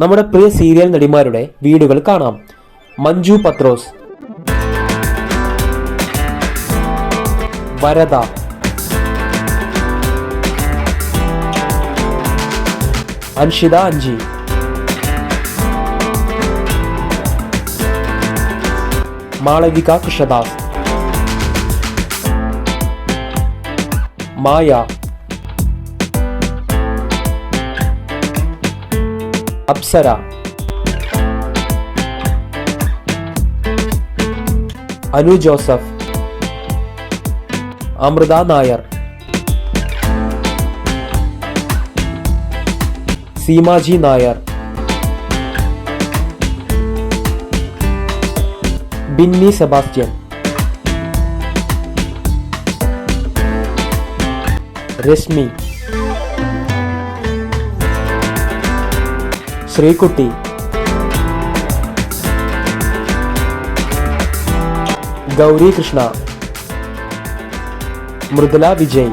നമ്മുടെ പ്രിയ സീരിയൽ നടിമാരുടെ വീടുകൾ കാണാം. Manju Pathros. Varada. Anshitha Anchi. Malavika Krishnadas. Maya. Apsara Anu Joseph Amrita Nair Seema G Nair Binny Sebastian Rashmi Sreekutty. Gowrikrishna. Mridula Vijay.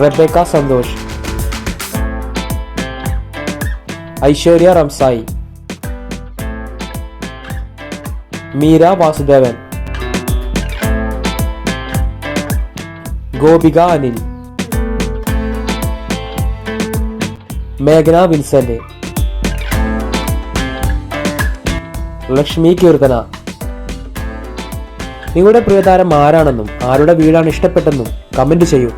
Rebecca Santhosh. Aishwarya Ramsai. Meera Vasudevan. Gopika Anil. മേഘന Vincent. Lakshmi Keerthana. നിങ്ങളുടെ പ്രിയതാരം ആരാണെന്നും ആരുടെ വീടാണ് ഇഷ്ടപ്പെട്ടെന്നും കമന്റ് ചെയ്യൂ.